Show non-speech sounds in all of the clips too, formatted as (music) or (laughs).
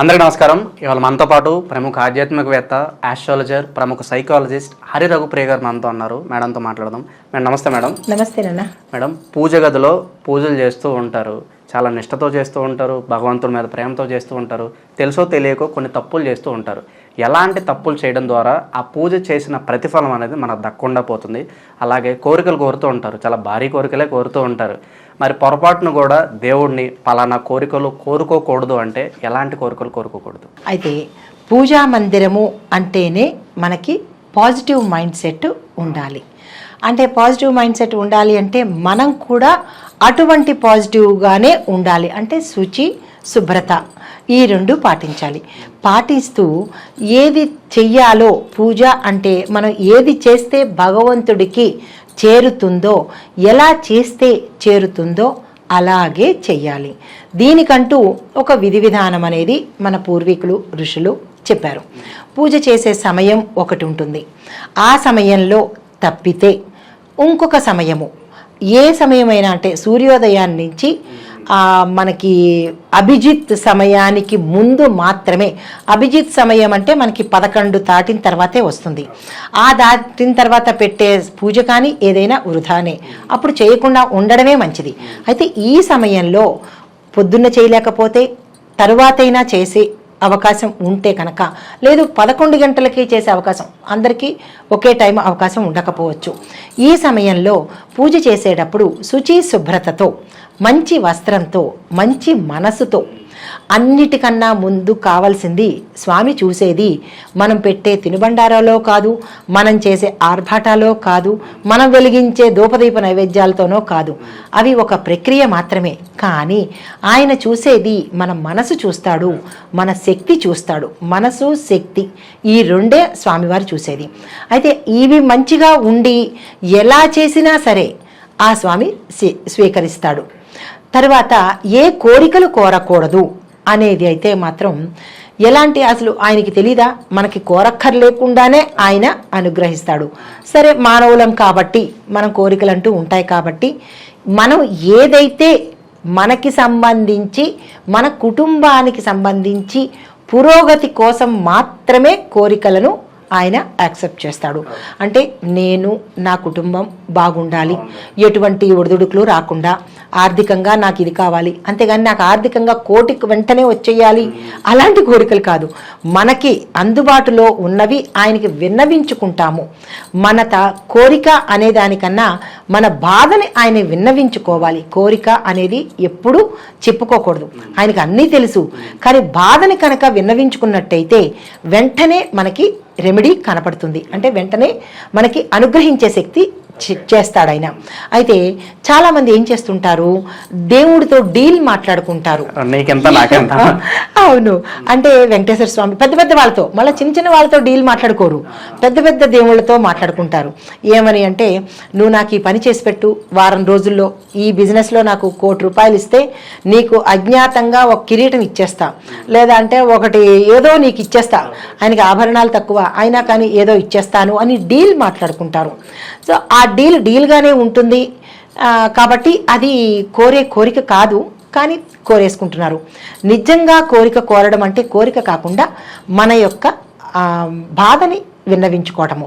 అందరికీ నమస్కారం. ఇవాళ మనతో పాటు ప్రముఖ ఆధ్యాత్మికవేత్త ఆస్ట్రాలజర్ ప్రముఖ సైకాలజిస్ట్ హరి రఘుప్రియ గారు మనతో ఉన్నారు. మేడంతో మాట్లాడదాం. మేడం నమస్తే మేడం. నమస్తే నాన్న. మేడం పూజ గదిలో పూజలు చేస్తూ ఉంటారు. చాలా నిష్టతో చేస్తూ ఉంటారు. భగవంతుడి మీద ప్రేమతో చేస్తూ ఉంటారు. తెలుసో తెలియకో కొన్ని తప్పులు చేస్తూ ఉంటారు. ఎలాంటి తప్పులు చేయడం ద్వారా ఆ పూజ చేసిన ప్రతిఫలం అనేది మనకు దక్కకుండా పోతుంది. అలాగే కోరికలు కోరుతూ ఉంటారు. చాలా భారీ కోరికలే కోరుతూ ఉంటారు. మరి పొరపాటును కూడా దేవుడిని పలానా కోరికలు కోరుకోకూడదు అంటే ఎలాంటి కోరికలు కోరుకోకూడదు? అయితే పూజా మందిరము అంటేనే మనకి పాజిటివ్ మైండ్ సెట్ ఉండాలి. అంటే పాజిటివ్ మైండ్ సెట్ ఉండాలి అంటే మనం కూడా అటువంటి పాజిటివ్గానే ఉండాలి. అంటే శుచి శుభ్రత ఈ రెండు పాటించాలి. పాటిస్తూ ఏది చెయ్యాలో పూజ అంటే మనం ఏది చేస్తే భగవంతుడికి చేరుతుందో ఎలా చేస్తే చేరుతుందో అలాగే చెయ్యాలి. దీనికంటూ ఒక విధి విధానం అనేది మన పూర్వీకులు ఋషులు చెప్పారు. పూజ చేసే సమయం ఒకటి ఉంటుంది. ఆ సమయంలో తప్పితే ఇంకొక సమయము. ఏ సమయమైనా అంటే సూర్యోదయాన్ని నుంచి మనకి అభిజిత్ సమయానికి ముందు మాత్రమే. అభిజిత్ సమయం అంటే మనకి పదకొండు దాటిన తర్వాతే వస్తుంది. ఆ దాటిన తర్వాత పెట్టే పూజ కానీ ఏదైనా వృధానే. అప్పుడు చేయకుండా ఉండడమే మంచిది. అయితే ఈ సమయంలో పొద్దున్న చేయలేకపోతే తరువాతైనా చేసే అవకాశం ఉంటే కనుక లేదు పదకొండు గంటలకి చేసే అవకాశం అందరికీ ఒకే టైం అవకాశం ఉండకపోవచ్చు. ఈ సమయంలో పూజ చేసేటప్పుడు శుచి శుభ్రతతో మంచి వస్త్రంతో మంచి మనసుతో అన్నిటికన్నా ముందు కావాల్సింది స్వామి చూసేది మనం పెట్టే తినుబండారాలో కాదు మనం చేసే ఆర్భాటాలో కాదు మనం వెలిగించే దూపదీప నైవేద్యాలతోనో కాదు. అవి ఒక ప్రక్రియ మాత్రమే. కానీ ఆయన చూసేది మన మనసు చూస్తాడు మన శక్తి చూస్తాడు. మనసు శక్తి ఈ రెండే స్వామివారు చూసేది. అయితే ఇవి మంచిగా ఉండి ఎలా చేసినా సరే ఆ స్వామి స్వీ- స్వీకరిస్తాడు. తర్వాత ఏ కోరికలు కోరకూడదు అనేది అయితే మాత్రం ఎలాంటి అసలు ఆయనకి తెలీదా? మనకి కోరక్కర్లేకుండానే ఆయన అనుగ్రహిస్తాడు. సరే మానవులం కాబట్టి మనం కోరికలు అంటూ ఉంటాయి కాబట్టి మనం ఏదైతే మనకి సంబంధించి మన కుటుంబానికి సంబంధించి పురోగతి కోసం మాత్రమే కోరికలను ఆయన యాక్సెప్ట్ చేస్తాడు. అంటే నేను నా కుటుంబం బాగుండాలి. ఎటువంటి ఒడిదుడుకులు రాకుండా ఆర్థికంగా నాకు ఇది కావాలి. అంతేగాని నాకు ఆర్థికంగా కోటికి వెంటనే వచ్చేయాలి. అలాంటి కోరికలు కాదు. మనకి అందుబాటులో ఉన్నవి ఆయనకి విన్నవించుకుంటాము. మన త కోరిక అనే దానికన్నా మన బాధని ఆయన విన్నవించుకోవాలి. కోరిక అనేది ఎప్పుడూ చెప్పుకోకూడదు. ఆయనకి అన్నీ తెలుసు. కానీ బాధని కనుక విన్నవించుకున్నట్టయితే వెంటనే మనకి రెమెడీ కనపడుతుంది. అంటే వెంటనే మనకి అనుగ్రహించే శక్తి చేస్తాడు ఆయన అయితే చాలామంది ఏం చేస్తుంటారు? దేవుడితో డీల్ మాట్లాడుకుంటారు. అవును. అంటే వెంకటేశ్వర స్వామి పెద్ద పెద్ద వాళ్ళతో మళ్ళీ చిన్న చిన్న వాళ్ళతో డీల్ మాట్లాడుకోరు. పెద్ద పెద్ద దేవుళ్ళతో మాట్లాడుకుంటారు. ఏమని అంటే నువ్వు నాకు ఈ పని చేసి పెట్టు. వారం రోజుల్లో ఈ బిజినెస్లో నాకు కోటి రూపాయలు ఇస్తే నీకు అజ్ఞాతంగా ఒక కిరీటం ఇచ్చేస్తా. లేదా అంటే ఒకటి ఏదో నీకు ఇచ్చేస్తా. ఆయనకి ఆభరణాలు తక్కువ. అయినా కానీ ఏదో ఇచ్చేస్తాను అని డీల్ మాట్లాడుకుంటారు. సో ఆ డీల్ డీల్గానే ఉంటుంది. కాబట్టి అది కోరే కోరిక కాదు కానీ కోరేసుకుంటున్నారు. నిజంగా కోరిక కోరడం అంటే కోరిక కాకుండా మన యొక్క బాధని విన్నవించుకోవటము.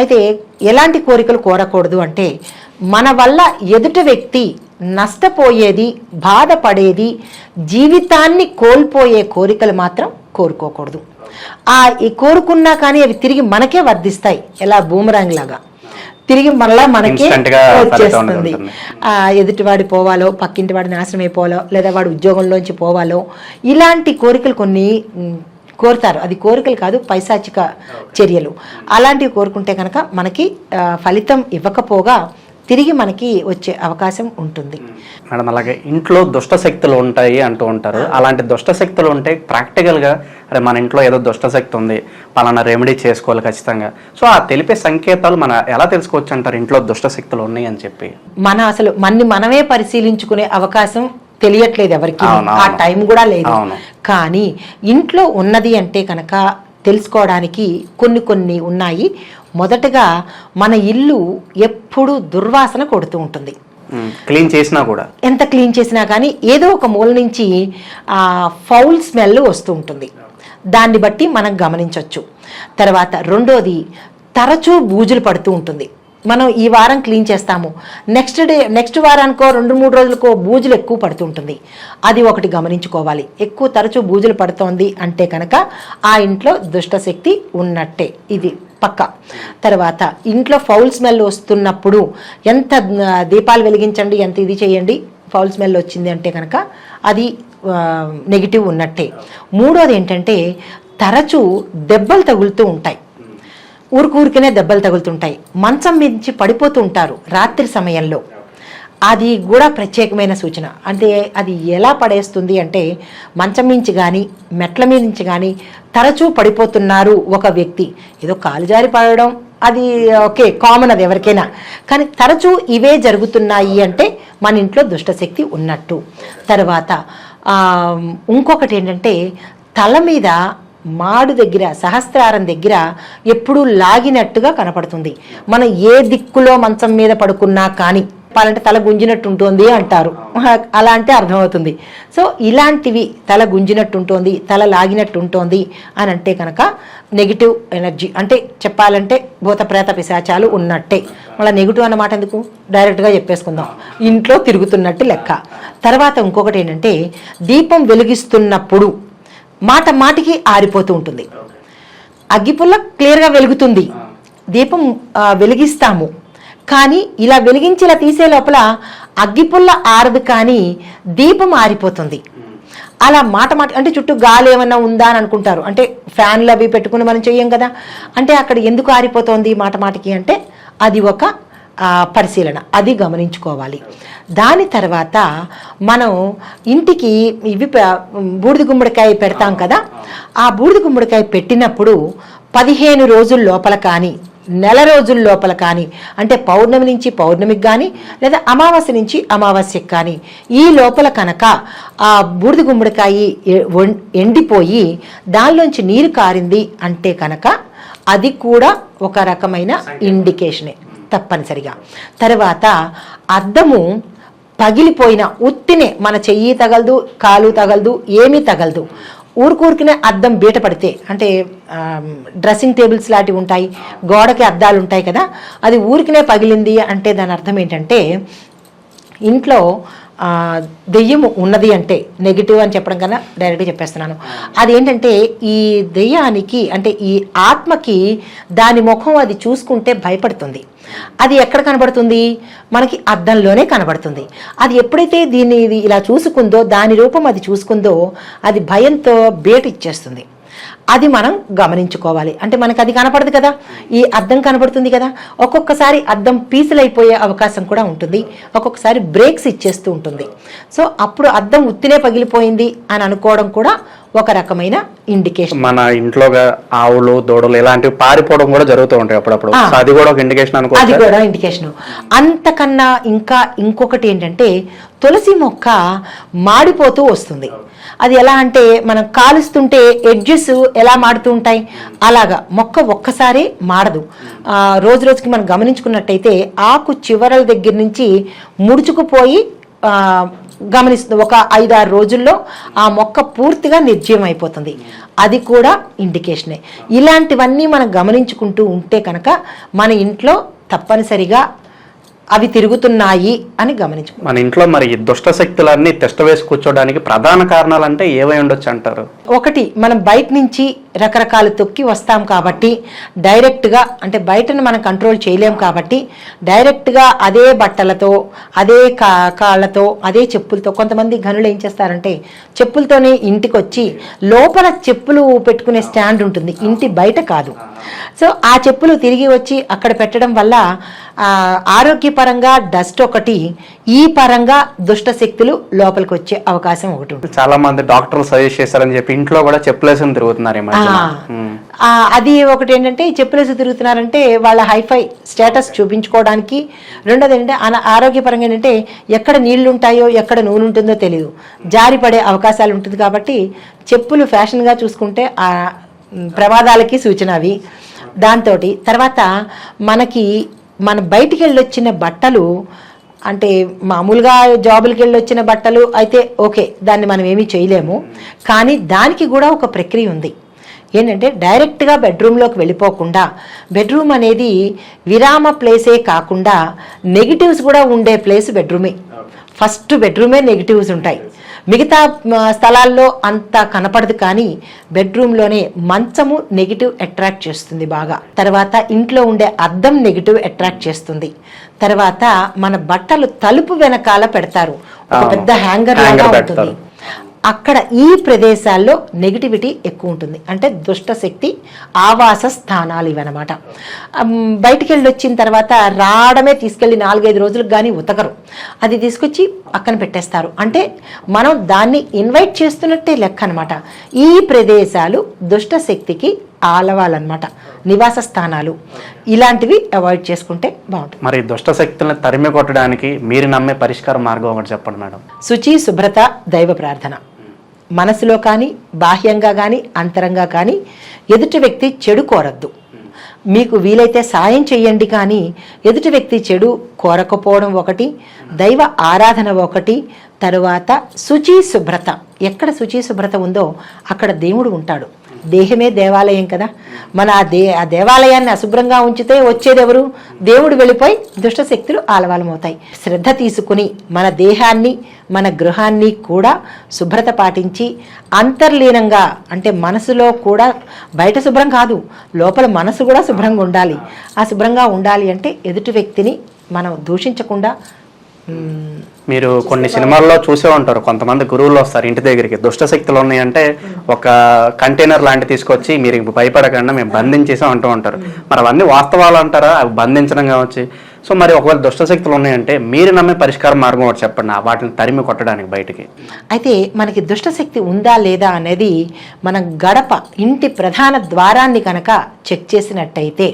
అయితే ఎలాంటి కోరికలు కోరకూడదు అంటే మన వల్ల ఎదుటి వ్యక్తి నష్టపోయేది బాధపడేది జీవితాన్ని కోల్పోయే కోరికలు మాత్రం కోరుకోకూడదు. ఆ కోరుకున్నా కానీ అవి తిరిగి మనకే వర్ధిస్తాయి. ఎలా? బూమరాంగ్ లాగా. తిరిగి మళ్ళా మనకే వచ్చేస్తుంది. ఎదుటివాడి పోవాలో పక్కింటి వాడి నాశనం అయిపోవాలో లేదా వాడు ఉద్యోగంలోంచి పోవాలో ఇలాంటి కోరికలు కొన్ని కోరుతారు. అది కోరికలు కాదు పైశాచిక చర్యలు. అలాంటివి కోరుకుంటే కనుక మనకి ఫలితం ఇవ్వకపోగా తిరిగి మనకి వచ్చే అవకాశం ఉంటుంది. మేడం అలాగే ఇంట్లో దుష్ట శక్తులు ఉంటాయి అంటూ ఉంటారు. అలాంటి దుష్ట శక్తులు ఉంటే ప్రాక్టికల్గా అరే మన ఇంట్లో ఏదో దుష్ట శక్తి ఉంది పలానా రెమెడీ చేసుకోవాలి ఖచ్చితంగా. సో ఆ తెలిపే సంకేతాలు మన ఎలా తెలుసుకోవచ్చు అంటారు ఇంట్లో దుష్ట శక్తులు ఉన్నాయి అని చెప్పి? మన అసలు మన్ని మనమే పరిశీలించుకునే అవకాశం తెలియట్లేదు ఎవరికి. ఆ. టైం కూడా లేదు. కానీ ఇంట్లో ఉన్నది అంటే కనుక తెలుసుకోవడానికి కొన్ని కొన్ని ఉన్నాయి. మొదటగా మన ఇల్లు ఎప్పుడూ దుర్వాసన కొడుతూ ఉంటుంది. క్లీన్ చేసినా కూడా. ఎంత క్లీన్ చేసినా కానీ ఏదో ఒక మూల నుంచి ఆ ఫౌల్ స్మెల్ వస్తూ ఉంటుంది. దాన్ని బట్టి మనం గమనించవచ్చు తర్వాత రెండోది తరచూ బూజులు పడుతూ ఉంటుంది. మనం ఈ వారం క్లీన్ చేస్తాము. నెక్స్ట్ డే నెక్స్ట్ వారానికో రెండు మూడు రోజులకో బూజులు ఎక్కువ పడుతుంటుంది. అది ఒకటి గమనించుకోవాలి. ఎక్కువ తరచూ బూజులు పడుతోంది అంటే కనుక ఆ ఇంట్లో దుష్టశక్తి ఉన్నట్టే. ఇది పక్క. తర్వాత ఇంట్లో ఫౌల్ స్మెల్ వస్తున్నప్పుడు ఎంత దీపాలు వెలిగించండి ఎంత ఇది చేయండి ఫౌల్ స్మెల్ వచ్చింది అంటే కనుక అది నెగిటివ్ ఉన్నట్టే. మూడోది ఏంటంటే తరచూ దెబ్బలు తగులుతూ ఉంటాయి. ఊరికూరికనే దెబ్బలు తగులుతుంటాయి. మంచం మించి పడిపోతూ ఉంటారు రాత్రి సమయంలో. అది కూడా ప్రత్యేకమైన సూచన. అంటే అది ఎలా పడేస్తుంది అంటే మంచం మించి కానీ మెట్ల మీద నుంచి కానీ తరచూ పడిపోతున్నారు ఒక వ్యక్తి. ఏదో కాలు జారి పడడం అది ఓకే కామన్ అది ఎవరికైనా. కానీ తరచూ ఇవే జరుగుతున్నాయి అంటే మన ఇంట్లో దుష్టశక్తి ఉన్నట్టు. తర్వాత ఇంకొకటి ఏంటంటే తల మీద మాడు దగ్గర సహస్రారం దగ్గర ఎప్పుడూ లాగినట్టుగా కనపడుతుంది. మనం ఏ దిక్కులో మంచం మీద పడుకున్నా కానీ చెప్పాలంటే తల గుంజినట్టు ఉంటుంది అంటారు (laughs) అలా అంటే అర్థమవుతుంది. సో ఇలాంటివి తల గుంజినట్టు ఉంటుంది తల లాగినట్టు ఉంటుంది అని అంటే కనుక నెగిటివ్ ఎనర్జీ అంటే చెప్పాలంటే భూత ప్రేత పిశాచాలు ఉన్నట్టే. మళ్ళీ నెగిటివ్ అన్నమాట ఎందుకు? డైరెక్ట్గా చెప్పేసుకుందాం. ఇంట్లో తిరుగుతున్నట్టు లెక్క. తర్వాత ఇంకొకటి ఏంటంటే దీపం వెలిగిస్తున్నప్పుడు మాట మాటికి ఆరిపోతూ ఉంటుంది. అగ్గిపుల్ల క్లియర్గా వెలుగుతుంది. దీపం వెలిగిస్తాము. కానీ ఇలా వెలిగించేలా తీసే లోపల అగ్గిపుల్ల ఆరదు కానీ దీపం ఆరిపోతుంది. అలా మాట మాట అంటే చుట్టూ గాలి ఏమన్నా ఉందా అని అనుకుంటారు. అంటే ఫ్యాన్లు అవి పెట్టుకుని మనం చెయ్యం కదా. అంటే అక్కడ ఎందుకు ఆరిపోతుంది మాట మాటకి అంటే అది ఒక పరిశీలన. అది గమనించుకోవాలి. దాని తర్వాత మనం ఇంటికి ఇవి బూడిద గుమ్మడికాయ పెడతాం కదా ఆ బూడిద గుమ్మడికాయ పెట్టినప్పుడు పదిహేను రోజుల లోపల కానీ నెల రోజుల లోపల కానీ అంటే పౌర్ణమి నుంచి పౌర్ణమికి కానీ లేదా అమావాస్య నుంచి అమావాస్యకి కానీ ఈ లోపల కనుక ఆ బూడిద గుమ్మడికాయ ఎండిపోయి దానిలోంచి నీరు కారింది అంటే కనుక అది కూడా ఒక రకమైన ఇండికేషనే తప్పనిసరిగా. తర్వాత అద్దము పగిలిపోయిన ఉత్తినే మన చెయ్యి తగలదు కాలు తగలదు ఏమీ తగలదు. ఊరుకూరికినే అద్దం బీట పడితే అంటే డ్రెస్సింగ్ టేబుల్స్ లాంటివి ఉంటాయి గోడకి అద్దాలు ఉంటాయి కదా అది ఊరికినే పగిలింది అంటే దాని అర్థం ఏంటంటే ఇంట్లో దెయ్యము దెయ్యం ఉన్నది అంటే నెగిటివ్ అని చెప్పడం కన్నా డైరెక్ట్గా చెప్పేస్తున్నాను. అదేంటంటే ఈ దెయ్యానికి అంటే ఈ ఆత్మకి దాని ముఖం అది చూసుకుంటే భయపడుతుంది. అది ఎక్కడ కనబడుతుంది? మనకి అద్దంలోనే కనబడుతుంది. అది ఎప్పుడైతే దీన్ని ఇది ఇలా చూసుకుందో దాని రూపం అది చూసుకుందో అది భయంతో బేట ఇచ్చేస్తుంది. అది మనం గమనించుకోవాలి. అంటే మనకు అది కనపడదు కదా. ఈ అద్దం కనబడుతుంది కదా. ఒక్కొక్కసారి అద్దం పీసులైపోయే అవకాశం కూడా ఉంటుంది. ఒక్కొక్కసారి బ్రేక్స్ ఇచ్చేస్తూ ఉంటుంది. సో అప్పుడు అద్దం ఉత్తినే పగిలిపోయింది అని అనుకోవడం కూడా ఒక రకమైన ఇండికేషన్ మన ఇంట్లోగా ఆవులు దూడలు ఇలాంటివి పారిపోవడం కూడా జరుగుతూ ఉంటాయి అప్పుడప్పుడు. అది కూడా ఒక ఇండికేషన్ అది అనుకోవచ్చు కూడా ఇండికేషన్ అంతకన్నా ఇంకా ఇంకొకటి ఏంటంటే తులసి మొక్క మాడిపోతూ వస్తుంది. అది ఎలా అంటే మనం కాలుస్తుంటే ఎడ్జెస్ ఎలా మాడుతూ ఉంటాయి? అలాగా. మొక్క ఒక్కసారి మాడదు. రోజు రోజుకి మనం గమనించుకున్నట్టయితే ఆకు చివరల దగ్గర నుంచి ముడుచుకుపోయి గమనిస్తుంది ఒక ఐదారు రోజుల్లో ఆ మొక్క పూర్తిగా నిర్జీవం అయిపోతుంది. అది కూడా ఇండికేషనే ఇలాంటివన్నీ మనం గమనించుకుంటూ ఉంటే కనుక మన ఇంట్లో తప్పనిసరిగా అవి తిరుగుతున్నాయి అని గమనించు మన ఇంట్లో మరి ఈ దుష్ట శక్తులన్నీ తిష్ట వేసి కూర్చోడానికి ప్రధాన కారణాలు అంటే ఏవై ఉండొచ్చు అంటారు? ఒకటి మనం బయట నుంచి రకరకాలు తొక్కి వస్తాం కాబట్టి డైరెక్ట్గా అంటే బయటను మనం కంట్రోల్ చేయలేం కాబట్టి డైరెక్ట్గా అదే బట్టలతో అదే కా కాళ్ళతో అదే చెప్పులతో కొంతమంది గనులు ఏం చేస్తారంటే చెప్పులతోనే ఇంటికి వచ్చి లోపల చెప్పులు పెట్టుకునే స్టాండ్ ఉంటుంది ఇంటి బయట కాదు. సో ఆ చెప్పులు తిరిగి వచ్చి అక్కడ పెట్టడం వల్ల ఆరోగ్యపరంగా డస్ట్ ఒకటి ఈ పరంగా దుష్ట శక్తులు లోపలికి వచ్చే అవకాశం ఒకటి ఉంటుంది. చాలా మంది డాక్టర్లు సజెస్ట్ చేస్తారని చెప్పి ఇంట్లో కూడా చెప్పులేసుకుని తిరుగుతున్నారు అది ఒకటి ఏంటంటే చెప్పులేసి తిరుగుతున్నారంటే వాళ్ళ హైఫై స్టేటస్ చూపించుకోవడానికి. రెండోది ఏంటంటే అన- ఆరోగ్యపరంగా ఏంటంటే ఎక్కడ నీళ్ళు ఉంటాయో ఎక్కడ నూనె ఉంటుందో తెలియదు జారి పడే అవకాశాలు ఉంటుంది కాబట్టి చెప్పులు ఫ్యాషన్గా చూసుకుంటే ఆ ప్రమాదాలకి సూచన అవి దాంతో తర్వాత మనకి మన బయటికి వెళ్ళొచ్చిన బట్టలు అంటే మామూలుగా జాబులకి వెళ్ళి వచ్చిన బట్టలు అయితే ఓకే దాన్ని మనం ఏమీ చేయలేము. కానీ దానికి కూడా ఒక ప్రక్రియ ఉంది. ఏంటంటే డైరెక్ట్గా బెడ్రూమ్లోకి వెళ్ళిపోకుండా బెడ్రూమ్ అనేది విరామ ప్లేసే కాకుండా నెగిటివ్స్ కూడా ఉండే ప్లేస్ బెడ్రూమే. ఫస్ట్ బెడ్రూమే నెగిటివ్స్ ఉంటాయి. మిగతా స్థలాల్లో అంత కనపడదు కానీ బెడ్రూమ్లోనే మంచము నెగిటివ్ అట్రాక్ట్ చేస్తుంది బాగా. తర్వాత ఇంట్లో ఉండే అద్దం నెగిటివ్ అట్రాక్ట్ చేస్తుంది. తర్వాత మన బట్టలు తలుపు వెనకాల పెడతారు. ఒక. పెద్ద హ్యాంగర్ లాగా. ఉంటుంది. అక్కడ ఈ ప్రదేశాల్లో నెగిటివిటీ ఎక్కువ ఉంటుంది. అంటే దుష్ట శక్తి ఆవాస స్థానాలు ఇవన్నమాట. బయటికి వెళ్ళి వచ్చిన తర్వాత రావడమే తీసుకెళ్ళి నాలుగైదు రోజులకు కానీ ఉతకరు. అది తీసుకొచ్చి పక్కన పెట్టేస్తారు. అంటే మనం దాన్ని ఇన్వైట్ చేస్తున్నట్టే లెక్క అనమాట ఈ ప్రదేశాలు దుష్ట శక్తికి ఆలవాలన్నమాట. నివాస స్థానాలు. ఇలాంటివి అవాయిడ్ చేసుకుంటే బాగుంటుంది. మరి దుష్ట శక్తులను తరిమి కొట్టడానికి మీరు నమ్మే పరిష్కార మార్గం ఒకటి చెప్పండి మేడం. శుచి శుభ్రత దైవ ప్రార్థన. మనసులో కానీ బాహ్యంగా కానీ అంతరంగా కానీ ఎదుటి వ్యక్తి చెడు కోరద్దు. మీకు వీలైతే సాయం చేయండి కానీ ఎదుటి వ్యక్తి చెడు కోరకపోవడం ఒకటి దైవ ఆరాధన ఒకటి తరువాత శుచి శుభ్రత. ఎక్కడ శుచి శుభ్రత ఉందో అక్కడ దేవుడు ఉంటాడు. దేహమే దేవాలయం కదా. మన ఆ దే ఆ దేవాలయాన్ని అశుభ్రంగా ఉంచితే వచ్చేదెవరు? దేవుడు వెళ్ళిపోయి దుష్ట శక్తులు ఆలవాలమవుతాయి. శ్రద్ధ తీసుకుని మన దేహాన్ని మన గృహాన్ని కూడా శుభ్రత పాటించి అంతర్లీనంగా అంటే మనసులో కూడా బయట శుభ్రం కాదు లోపల మనసు కూడా శుభ్రంగా ఉండాలి. ఆ శుభ్రంగా ఉండాలి అంటే ఎదుటి వ్యక్తిని మనం దూషించకుండా మీరు కొన్ని సినిమాల్లో చూసే ఉంటారు. కొంతమంది గురువులు వస్తారు ఇంటి దగ్గరికి. దుష్ట శక్తులు ఉన్నాయంటే ఒక కంటైనర్ లాంటి తీసుకొచ్చి మీరు భయపడకుండా మేము బంధించేసాం అంటూ ఉంటారు. మరి అవన్నీ వాస్తవాలు అంటారా? అవి బంధించడం కావచ్చు. సో మరి ఒకవేళ దుష్ట శక్తులు ఉన్నాయంటే మీరు నమ్మే పరిష్కార మార్గం ఒకటి చెప్పండి. వాటిని తరిమి కొట్టడానికి బయటికి. అయితే మనకి దుష్టశక్తి ఉందా లేదా అనేది మనం గడప ఇంటి ప్రధాన ద్వారాన్ని కనుక చెక్ చేసినట్టయితే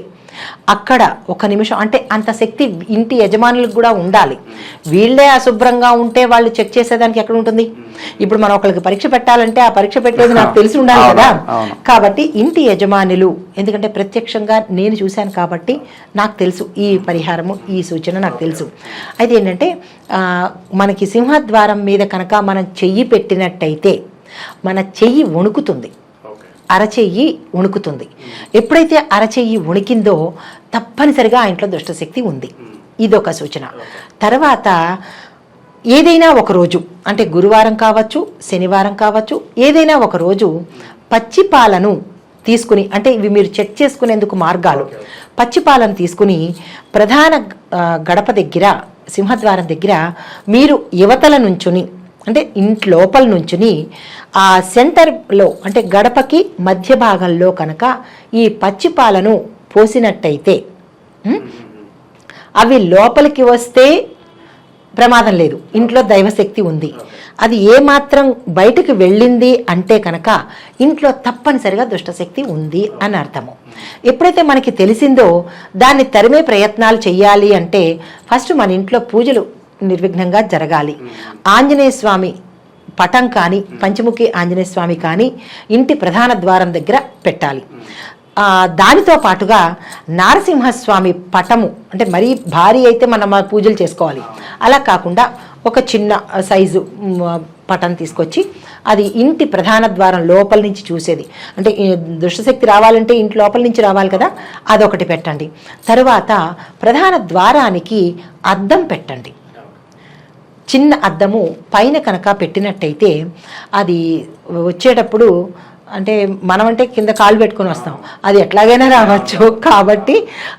అక్కడ ఒక నిమిషం అంటే అంత శక్తి ఇంటి యజమానులకు కూడా ఉండాలి. వీళ్ళే అశుభ్రంగా ఉంటే వాళ్ళు చెక్ చేసేదానికి ఎక్కడ ఉంటుంది? ఇప్పుడు మనం ఒకరికి పరీక్ష పెట్టాలంటే ఆ పరీక్ష పెట్టేది నాకు తెలిసి ఉండాలి కదా. కాబట్టి ఇంటి యజమానులు ఎందుకంటే ప్రత్యక్షంగా నేను చూశాను కాబట్టి నాకు తెలుసు ఈ పరిహారము ఈ సూచన నాకు తెలుసు. అయితే ఏంటంటే మనకి సింహద్వారం మీద కనుక మనం చెయ్యి పెట్టినట్టయితే మన చెయ్యి వణుకుతుంది. అరచెయ్యి వణుకుతుంది ఎప్పుడైతే అరచెయ్యి వణికిందో తప్పనిసరిగా ఆ ఇంట్లో దుష్టశక్తి ఉంది. ఇదొక సూచన. తర్వాత ఏదైనా ఒక రోజు అంటే గురువారం కావచ్చు శనివారం కావచ్చు ఏదైనా ఒక రోజు పచ్చి పాలను తీసుకుని అంటే ఇవి మీరు చెక్ చేసుకునేందుకు మార్గాలు. పచ్చి పాలను తీసుకుని ప్రధాన గడప దగ్గర సింహద్వారం దగ్గర మీరు యువతల నుంచుని అంటే ఇంటి లోపల నుంచుని ఆ సెంటర్లో అంటే గడపకి మధ్య భాగంలో కనుక ఈ పచ్చి పాలను పోసినట్టయితే అవి లోపలికి వస్తే ప్రమాదం లేదు. ఇంట్లో దైవశక్తి ఉంది. అది ఏమాత్రం బయటకు వెళ్ళింది అంటే కనుక ఇంట్లో తప్పనిసరిగా దుష్టశక్తి ఉంది అని అర్థము. ఎప్పుడైతే మనకి తెలిసిందో దాన్ని తరిమే ప్రయత్నాలు చేయాలి అంటే ఫస్ట్ మన ఇంట్లో పూజలు నిర్విఘ్నంగా జరగాలి. ఆంజనేయ స్వామి పటం కానీ పంచముఖి ఆంజనేయ స్వామి కానీ ఇంటి ప్రధాన ద్వారం దగ్గర పెట్టాలి. దానితో పాటుగా నారసింహస్వామి పటము అంటే మరీ భారీ అయితే మనం పూజలు చేసుకోవాలి. అలా కాకుండా ఒక చిన్న సైజు పటం తీసుకొచ్చి అది ఇంటి ప్రధాన ద్వారం లోపల నుంచి చూసేది. అంటే దుష్టశక్తి రావాలంటే ఇంటి లోపల నుంచి రావాలి కదా అదొకటి పెట్టండి. తరువాత ప్రధాన ద్వారానికి అద్దం పెట్టండి. చిన్న అద్దము పైన కనుక పెట్టినట్టయితే అది వచ్చేటప్పుడు అంటే మనమంటే కింద కాలు పెట్టుకొని వస్తాం. అది ఎట్లాగైనా రావచ్చు. కాబట్టి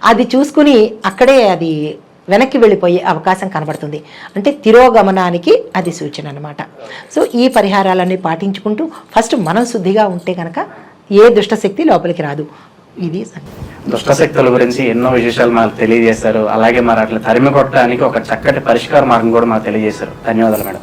అది చూసుకుని అక్కడే అది వెనక్కి వెళ్ళిపోయే అవకాశం కనబడుతుంది. అంటే తిరోగమనానికి అది సూచన అనమాట సో ఈ పరిహారాలన్నీ పాటించుకుంటూ ఫస్ట్ మనం శుద్ధిగా ఉంటే కనుక ఏ దుష్టశక్తి లోపలికి రాదు. ఇది సంగతి. దుష్ట శక్తుల గురించి ఎన్నో విశేషాలు మాకు తెలియజేశారు. అలాగే మరి అట్లా తరిమి కొట్టడానికి ఒక చక్కటి పరిష్కార మార్గం కూడా మాకు తెలియజేశారు. ధన్యవాదాలు మేడం.